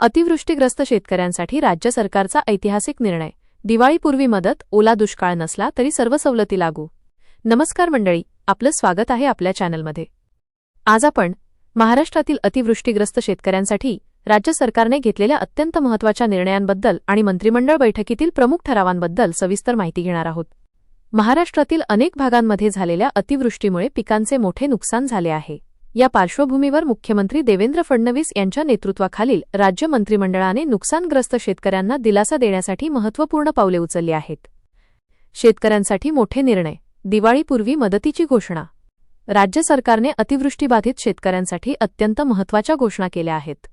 अतिवृष्टीग्रस्त शेतकऱ्यांसाठी राज्य सरकारचा ऐतिहासिक निर्णय. दिवाळीपूर्वी मदत ओला दुष्काळ नसला तरी सर्व सवलती लागू. नमस्कार मंडळी आपलं स्वागत आहे आपल्या चॅनलमध्ये. आज आपण महाराष्ट्रातील अतिवृष्टीग्रस्त शेतकऱ्यांसाठी राज्य सरकारने घेतलेल्या अत्यंत महत्त्वाच्या निर्णयांबद्दल आणि मंत्रिमंडळ बैठकीतील प्रमुख ठरावांबद्दल सविस्तर माहिती घेणार आहोत. महाराष्ट्रातील अनेक भागांमध्ये झालेल्या अतिवृष्टीमुळे पिकांचे मोठे नुकसान झाले आहे. या पार्श्वभूमीवर मुख्यमंत्री देवेंद्र फडणवीस यांच्या नेतृत्वाखालील राज्य मंत्रिमंडळाने नुकसानग्रस्त शेतकऱ्यांना दिलासा देण्यासाठी महत्त्वपूर्ण पावले उचलली आहेत. शेतकऱ्यांसाठी मोठे निर्णय दिवाळीपूर्वी मदतीची घोषणा. राज्य सरकारने अतिवृष्टीबाधित शेतकऱ्यांसाठी अत्यंत महत्त्वाच्या घोषणा केल्या आहेत.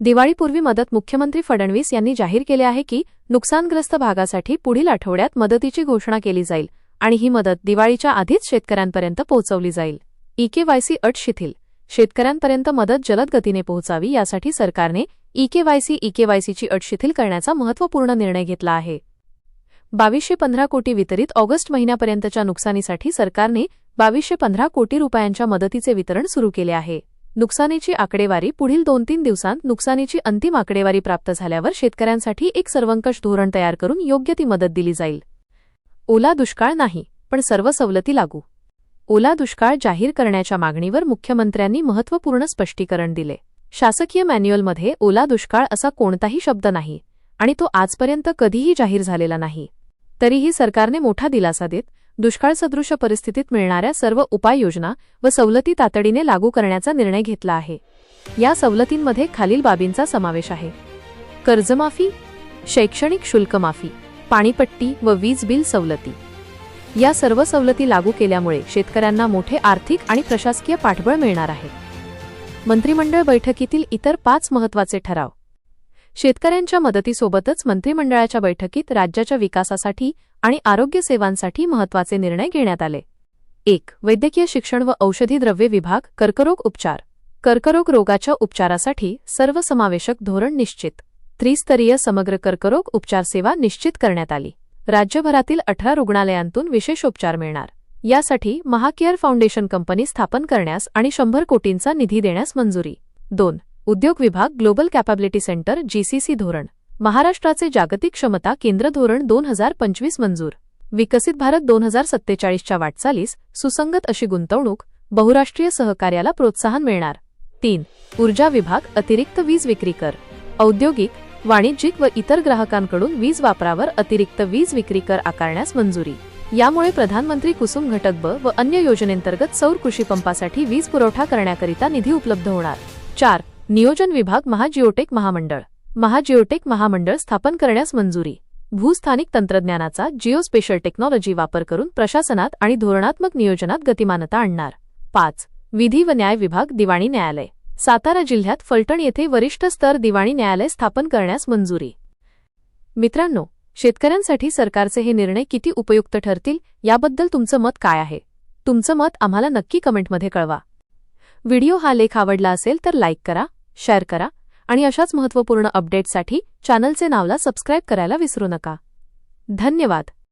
दिवाळीपूर्वी मदत मुख्यमंत्री फडणवीस यांनी जाहीर केले आहे की नुकसानग्रस्त भागासाठी पुढील आठवड्यात मदतीची घोषणा केली जाईल आणि ही मदत दिवाळीच्या आधीच शेतकऱ्यांपर्यंत पोहोचवली जाईल. ईकेवायसी अट शिथिल. शेतकऱ्यांपर्यंत मदत जलद गतीने पोहोचावी यासाठी सरकारने ईकेवायसी ईकेवायसीची अट शिथिल करण्याचा महत्त्वपूर्ण निर्णय घेतला आहे. बावीसशे पंधरा कोटी वितरित ऑगस्ट महिन्यापर्यंतच्या नुकसानीसाठी सरकारने बावीसशे पंधरा कोटी रुपयांच्या मदतीचे वितरण सुरू केले आहे. नुकसानीची आकडेवारी पुढील दोन तीन दिवसांत नुकसानीची अंतिम आकडेवारी प्राप्त झाल्यावर शेतकऱ्यांसाठी एक सर्वंकष धोरण तयार करून योग्य ती मदत दिली जाईल. ओला दुष्काळ नाही पण सर्व सवलती लागू. ओला दुष्काळ जाहीर करण्याच्या मागणीवर मुख्यमंत्र्यांनी महत्त्वपूर्ण स्पष्टीकरण दिले. शासकीय मॅन्युअलमध्ये ओला दुष्काळ असा कोणताही शब्द नाही आणि तो आजपर्यंत कधीही जाहीर झालेला नाही. तरीही सरकारने मोठा दिलासा देत दुष्काळसदृश परिस्थितीत मिळणाऱ्या सर्व उपाययोजना व सवलती तातडीने लागू करण्याचा निर्णय घेतला आहे. या सवलतींमध्ये खालील बाबींचा समावेश आहे. कर्जमाफी शैक्षणिक शुल्कमाफी पाणीपट्टी व वीज बिल सवलती. या सर्व सवलती लागू केल्यामुळे शेतकऱ्यांना मोठे आर्थिक आणि प्रशासकीय पाठबळ मिळणार आहे. मंत्रिमंडळ बैठकीतील इतर पाच महत्त्वाचे ठराव. शेतकऱ्यांच्या मदतीसोबतच मंत्रिमंडळाच्या बैठकीत राज्याच्या विकासासाठी आणि आरोग्य सेवांसाठी महत्त्वाचे निर्णय घेण्यात आले. एक वैद्यकीय शिक्षण व औषधी द्रव्ये विभाग कर्करोग उपचार. कर्करोग रोगाच्या उपचारासाठी सर्वसमावेशक धोरण निश्चित. त्रिस्तरीय समग्र कर्करोग उपचार सेवा निश्चित करण्यात आली. राज्यभरातील अठरा रुग्णालयांतून विशेषोपचार मिळणार. यासाठी महाकेअर फाउंडेशन कंपनी स्थापन करण्यास आणि शंभर कोटींचा निधी देण्यास मंजुरी. दोन उद्योग विभाग ग्लोबल कॅपॅबिलिटी सेंटर जीसीसी धोरण. महाराष्ट्राचे जागतिक क्षमता केंद्र धोरण दोन हजार पंचवीस मंजूर. विकसित भारत दोन हजार सत्तेचाळीसच्या वाटचालीस सुसंगत अशी गुंतवणूक बहुराष्ट्रीय सहकार्याला प्रोत्साहन मिळणार. तीन ऊर्जा विभाग अतिरिक्त वीज विक्री कर. औद्योगिक वाणिज्यिक व इतर ग्राहकांकडून वीज वापरावर अतिरिक्त वीज विक्री कर आकारण्यास मंजुरी. यामुळे प्रधानमंत्री कुसुम घटक ब व अन्य योजनेंतर्गत सौर कृषी पंपासाठी वीज पुरवठा करण्याकरिता निधी उपलब्ध होणार. चार नियोजन विभाग महाजिओटेक महामंडळ. महाजिओटेक महामंडळ स्थापन करण्यास मंजुरी. भूस्थानिक तंत्रज्ञानाचा जिओ स्पेशल टेक्नॉलॉजी वापर करून प्रशासनात आणि धोरणात्मक नियोजनात गतिमानता आणणार. पाच विधी व न्याय विभाग दिवाणी न्यायालय. सातारा जिल्ह्यात फलटण येथे वरिष्ठ स्तर दिवाणी न्यायालय स्थापन करण्यास मंजुरी. मित्रांनो शेतकऱ्यांसाठी सरकारचे हे निर्णय किती उपयुक्त ठरतील याबद्दल तुमचं मत काय आहे? तुमचं मत आम्हाला नक्की कमेंटमध्ये कळवा. व्हिडिओ हा लेख आवडला असेल तर लाईक करा शेअर करा आणि अशाच महत्त्वपूर्ण अपडेट्ससाठी चॅनलचे नावला सबस्क्राईब करायला विसरू नका. धन्यवाद.